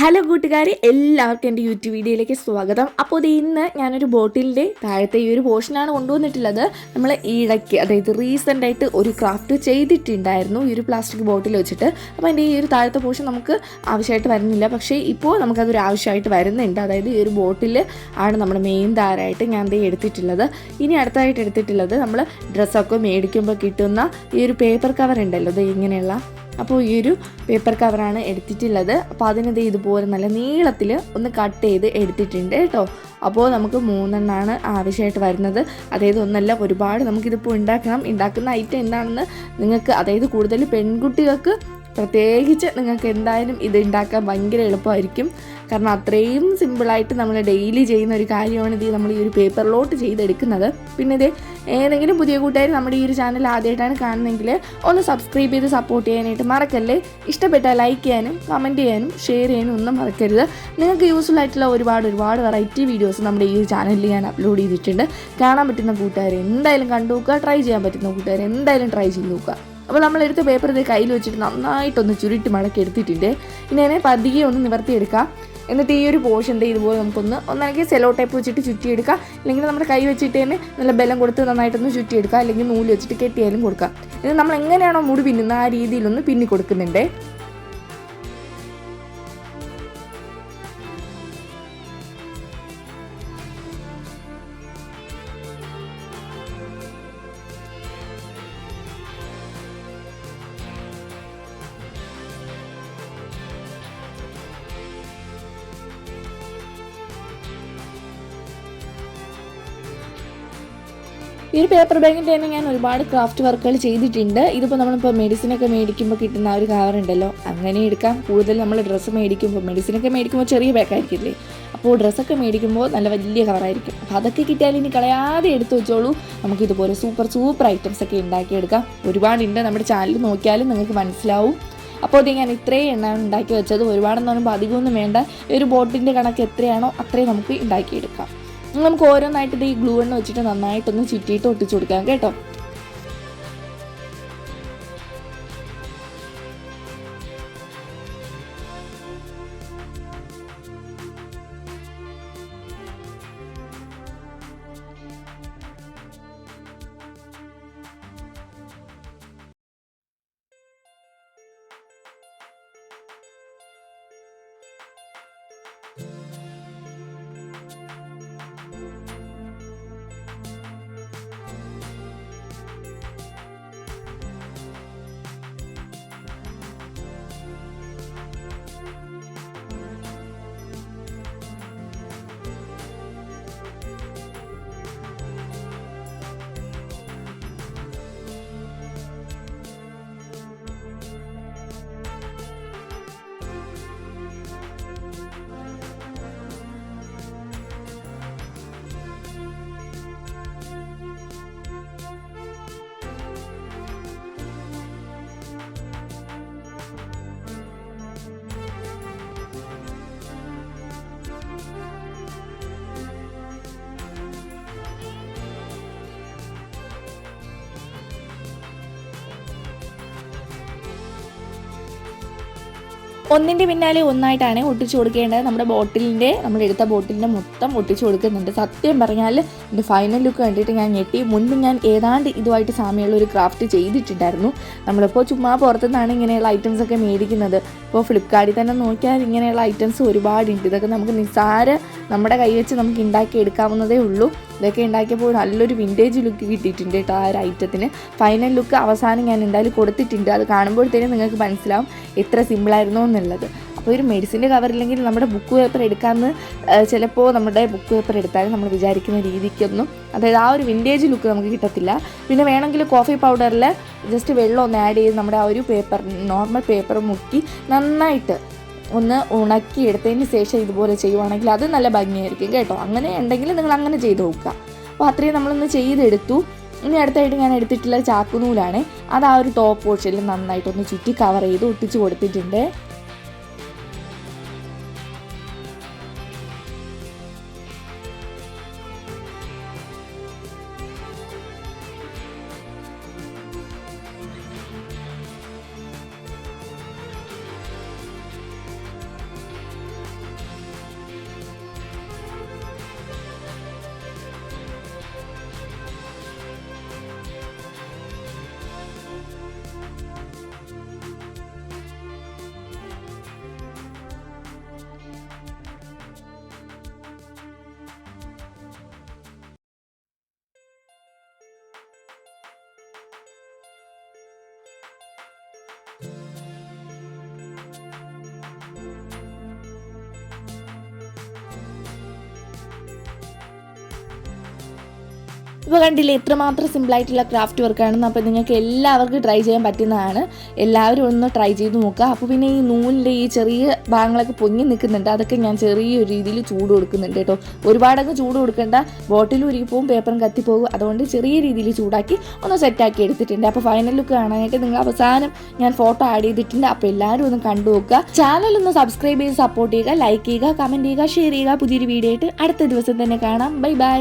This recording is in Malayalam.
ഹലോ കൂട്ടുകാരെ എല്ലാവർക്കും എന്റെ യൂട്യൂബ് വീഡിയോയിലേക്ക് സ്വാഗതം. അപ്പോൾ ഇത് ഇന്ന് ഞാനൊരു ബോട്ടിലിന്റെ താഴത്തെ ഈ ഒരു പോർഷനാണ് കൊണ്ടുവന്നിട്ടുള്ളത്. നമ്മൾ ഇടയ്ക്ക് അതായത് റീസെന്റ് ആയിട്ട് ഒരു ക്രാഫ്റ്റ് ചെയ്തിട്ടുണ്ടായിരുന്നു ഈ ഒരു പ്ലാസ്റ്റിക് ബോട്ടിൽ വെച്ചിട്ട്. അപ്പോൾ എന്റെ ഈ ഒരു താഴത്തെ പോർഷൻ നമുക്ക് ആവശ്യമായിട്ട് വരുന്നില്ല. പക്ഷേ ഇപ്പോൾ നമുക്കതൊരു ആവശ്യമായിട്ട് വരുന്നുണ്ട്. അതായത് ഈ ഒരു ബോട്ടിൽ ആണ് നമ്മൾ മെയിൻ താരമായിട്ട് ഞാൻ ദേ എടുത്തിട്ടുള്ളത്. ഇനി അടുത്തായിട്ട് എടുത്തിട്ടുള്ളത് നമ്മൾ ഡ്രസ്സൊക്കെ മേടിക്കുമ്പോൾ കിട്ടുന്ന ഈ ഒരു പേപ്പർ കവർ ഉണ്ടല്ലോ ഇത് ഇങ്ങനെയുള്ള അപ്പോൾ ഈ ഒരു പേപ്പർ കവറാണ് എടുത്തിട്ടുള്ളത്. അപ്പോൾ അതിനത് ഇതുപോലെ നല്ല നീളത്തിൽ ഒന്ന് കട്ട് ചെയ്ത് എടുത്തിട്ടുണ്ട് കേട്ടോ. അപ്പോൾ നമുക്ക് മൂന്നെണ്ണമാണ് ആവശ്യമായിട്ട് വരുന്നത്. അതായത് ഒന്നല്ല ഒരുപാട് നമുക്കിതിപ്പോൾ ഉണ്ടാക്കണം. ഉണ്ടാക്കുന്ന ഐറ്റം എന്താണെന്ന് നിങ്ങൾക്ക് അതായത് കൂടുതൽ പെൺകുട്ടികൾക്ക് പ്രത്യേകിച്ച് നിങ്ങൾക്ക് എന്തായാലും ഇത് ഉണ്ടാക്കാൻ ഭയങ്കര എളുപ്പമായിരിക്കും. കാരണം അത്രയും സിമ്പിളായിട്ട് നമ്മൾ ഡെയിലി ചെയ്യുന്ന ഒരു കാര്യമാണ് ഇത് നമ്മൾ ഈ ഒരു പേപ്പറിലോട്ട് ചെയ്തെടുക്കുന്നത്. പിന്നെ ഇത് ഏതെങ്കിലും പുതിയ കൂട്ടുകാർ നമ്മുടെ ഈ ഒരു ചാനൽ ആദ്യമായിട്ടാണ് കാണുന്നതെങ്കിൽ ഒന്ന് സബ്സ്ക്രൈബ് ചെയ്ത് സപ്പോർട്ട് ചെയ്യാനായിട്ട് മറക്കല്ലേ? ഇഷ്ടപ്പെട്ട ലൈക്ക് ചെയ്യാനും കമന്റ് ചെയ്യാനും ഷെയർ ചെയ്യാനും ഒന്നും മറക്കരുത്. നിങ്ങൾക്ക് യൂസ്ഫുൾ ആയിട്ടുള്ള ഒരുപാട് ഒരുപാട് വെറൈറ്റി വീഡിയോസ് നമ്മുടെ ഈ ഒരു ചാനലിൽ ഞാൻ അപ്ലോഡ് ചെയ്തിട്ടുണ്ട്. കാണാൻ പറ്റുന്ന കൂട്ടുകാർ എന്തായാലും കണ്ടു നോക്കുക ട്രൈ ചെയ്യാൻ പറ്റുന്ന കൂട്ടുകാർ എന്തായാലും ട്രൈ ചെയ്ത് നോക്കുക അപ്പോൾ നമ്മൾ എടുത്ത പേപ്പർ ഇത് കയ്യിൽ വെച്ചിട്ട് നന്നായിട്ടൊന്ന് ചുരുട്ടി മടക്കി എടുത്തിട്ടുണ്ട്. ഇനി അതിനെ പതിയെ ഒന്ന് നിവർത്തിയെടുക്കാം. എന്നിട്ട് ഈ ഒരു പോർഷന്റെ ഇതുപോലെ നമുക്കൊന്ന് ഒന്നാണെങ്കിൽ സെലോ ടൈപ്പ് വെച്ചിട്ട് ചുറ്റിയെടുക്കാം. അല്ലെങ്കിൽ നമ്മുടെ കൈ വെച്ചിട്ട് തന്നെ നല്ല ബലം കൊടുത്ത് നന്നായിട്ടൊന്ന് ചുറ്റിയെടുക്കുക അല്ലെങ്കിൽ നൂൽ വെച്ചിട്ട് കെട്ടിയാലും കൊടുക്കാം. ഇത് നമ്മൾ എങ്ങനെയാണോ മുടി പിന്നുന്നത് ആ രീതിയിലൊന്ന് പിന്നി കൊടുക്കുന്നുണ്ട്. ഈ ഒരു പേപ്പർ ബാഗിന്റെ തന്നെ ഞാൻ ഒരുപാട് ക്രാഫ്റ്റ് വർക്കുകൾ ചെയ്തിട്ടുണ്ട്. ഇതിപ്പോൾ നമ്മളിപ്പോൾ മെഡിസിനൊക്കെ മേടിക്കുമ്പോൾ കിട്ടുന്ന ഒരു കവർ ഉണ്ടല്ലോ. അങ്ങനെ എടുക്കാം. കൂടുതൽ നമ്മൾ ഡ്രസ്സ് മേടിക്കുമ്പോൾ മെഡിസിനൊക്കെ മേടിക്കുമ്പോൾ ചെറിയ ബാഗായിരിക്കില്ലേ അപ്പോൾ ഡ്രസ്സൊക്കെ മേടിക്കുമ്പോൾ നല്ല വലിയ കവറായിരിക്കും അപ്പോൾ അതൊക്കെ കിട്ടിയാൽ ഇനി കളയാതെ എടുത്തു വെച്ചോളൂ. നമുക്ക് ഇതുപോലെ സൂപ്പർ സൂപ്പർ ഐറ്റംസ് ഒക്കെ ഉണ്ടാക്കിയെടുക്കാം. ഒരുപാടുണ്ട് നമ്മുടെ ചാനൽ നോക്കിയാലും നിങ്ങൾക്ക് മനസ്സിലാവും. അപ്പോൾ ഇത് ഞാൻ ഇത്രയും എണ്ണ ഉണ്ടാക്കി വെച്ചത്. ഒരുപാടെന്ന് പറയുമ്പോൾ അധികമൊന്നും വേണ്ട ഒരു ബോട്ടിന്റെ കണക്ക് എത്രയാണോ അത്രയും നമുക്ക് ഉണ്ടാക്കിയെടുക്കാം. നമുക്ക് ഓരോന്നായിട്ട് ഈ ഗ്ലൂ എണ്ണ വെച്ചിട്ട് നന്നായിട്ടൊന്ന് ചുറ്റിയിട്ട് ഒട്ടിച്ചു കൊടുക്കാം കേട്ടോ. ഒന്നിന്റെ പിന്നാലെ ഒന്നായിട്ടാണ് ഒട്ടിച്ചു കൊടുക്കേണ്ടത്. നമ്മുടെ ബോട്ടിലിന്റെ നമ്മൾ എടുത്ത ബോട്ടിലിന്റെ മൊത്തം ഒട്ടിച്ചു കൊടുക്കുന്നുണ്ട്. സത്യം പറഞ്ഞാൽ എന്റെ ഫൈനൽ ലുക്ക് കണ്ടിട്ട് ഞാൻ ഞെട്ടി. മുൻപ് ഞാൻ ഏതാണ്ട് ഇതുമായിട്ട് സാമ്യമുള്ള ഒരു ക്രാഫ്റ്റ് ചെയ്തിട്ടുണ്ടായിരുന്നു. നമ്മളിപ്പോൾ ചുമ്മാ പുറത്തുനിന്നാണ് ഇങ്ങനെയുള്ള ഐറ്റംസ് ഒക്കെ മേടിക്കുന്നത്. ഇപ്പോൾ ഫ്ലിപ്കാർട്ടിൽ തന്നെ നോക്കിയാൽ ഇങ്ങനെയുള്ള ഐറ്റംസ് ഒരുപാടുണ്ട്. ഇതൊക്കെ നമുക്ക് നിസ്സാര നമ്മുടെ കൈ വെച്ച് നമുക്ക് ഉണ്ടാക്കി എടുക്കാവുന്നതേ ഉള്ളൂ. ഇതൊക്കെ ഉണ്ടാക്കിയപ്പോൾ നല്ലൊരു വിന്റേജ് ലുക്ക് കിട്ടിയിട്ടുണ്ട് കേട്ടോ ആ ഒരു ഐറ്റത്തിന് ഫൈനൽ ലുക്ക് അവസാനം ഞാൻ എന്തായാലും കൊടുത്തിട്ടുണ്ട്. അത് കാണുമ്പോഴത്തേനും നിങ്ങൾക്ക് മനസ്സിലാവും എത്ര സിമ്പിളായിരുന്നു എന്നുള്ളത്. അപ്പോൾ ഒരു മെഡിസിന്റെ കവറില്ലെങ്കിൽ നമ്മുടെ ബുക്ക് പേപ്പർ എടുക്കാമെന്ന് ചിലപ്പോൾ നമ്മുടെ ബുക്ക് പേപ്പർ എടുത്താലും നമ്മൾ വിചാരിക്കുന്ന രീതിക്കൊന്നും അതായത് ആ ഒരു വിന്റേജ് ലുക്ക് നമുക്ക് കിട്ടത്തില്ല. പിന്നെ വേണമെങ്കിൽ കോഫി പൗഡറിൽ ജസ്റ്റ് വെള്ളം ഒന്ന് ആഡ് ചെയ്ത് നമ്മുടെ ആ ഒരു പേപ്പർ നോർമൽ പേപ്പർ മുക്കി നന്നായിട്ട് ഒന്ന് ഉണക്കി എടുത്തതിന് ശേഷം ഇതുപോലെ ചെയ്യുവാണെങ്കിൽ അത് നല്ല ഭംഗിയായിരിക്കും കേട്ടോ. അങ്ങനെ ഉണ്ടെങ്കിൽ നിങ്ങൾ അങ്ങനെ ചെയ്ത് നോക്കുക. അപ്പോൾ അത്രയും നമ്മളൊന്ന് ചെയ്തെടുത്തു. ഇനി അടുത്തായിട്ട് ഞാൻ എടുത്തിട്ടുള്ള ചാക്കുനൂലാണ്. അത് ആ ഒരു ടോപ്പ് പോർഷനിൽ നന്നായിട്ടൊന്ന് ചുറ്റി കവർ ചെയ്ത് ഒട്ടിച്ച് കൊടുത്തിട്ടുണ്ട്. ഇപ്പോൾ കണ്ടില്ലേ എത്രമാത്രം സിമ്പിളായിട്ടുള്ള ക്രാഫ്റ്റ് വർക്കാണെന്ന് അപ്പോൾ നിങ്ങൾക്ക് എല്ലാവർക്കും ട്രൈ ചെയ്യാൻ പറ്റുന്നതാണ്. എല്ലാവരും ഒന്ന് ട്രൈ ചെയ്ത് നോക്കുക. അപ്പോൾ പിന്നെ ഈ നൂലിന്റെ ഈ ചെറിയ ഭാഗങ്ങളൊക്കെ പൊങ്ങി നിൽക്കുന്നുണ്ട്. അതൊക്കെ ഞാൻ ചെറിയൊരു രീതിയിൽ ചൂട് കൊടുക്കുന്നുണ്ട് കേട്ടോ. ഒരുപാടൊക്കെ ചൂട് കൊടുക്കേണ്ട. ബോട്ടിൽ ഉരുകിപ്പോവും പേപ്പറും കത്തിപ്പോകും അതുകൊണ്ട് ചെറിയ രീതിയിൽ ചൂടാക്കി ഒന്ന് സെറ്റാക്കി എടുത്തിട്ടുണ്ട്. അപ്പോൾ ഫൈനൽ ലുക്ക് കാണാനായിട്ട് നിങ്ങൾ അവസാനം ഞാൻ ഫോട്ടോ ആഡ് ചെയ്തിട്ടുണ്ട്. അപ്പോൾ എല്ലാവരും ഒന്ന് കണ്ടു നോക്കുക. ചാനൽ ഒന്ന് സബ്സ്ക്രൈബ് ചെയ്ത് സപ്പോർട്ട് ചെയ്യുക ലൈക്ക് ചെയ്യുക കമന്റ് ചെയ്യുക ഷെയർ ചെയ്യുക. പുതിയൊരു വീഡിയോ ആയിട്ട് അടുത്ത ദിവസം തന്നെ കാണാം. Bye bye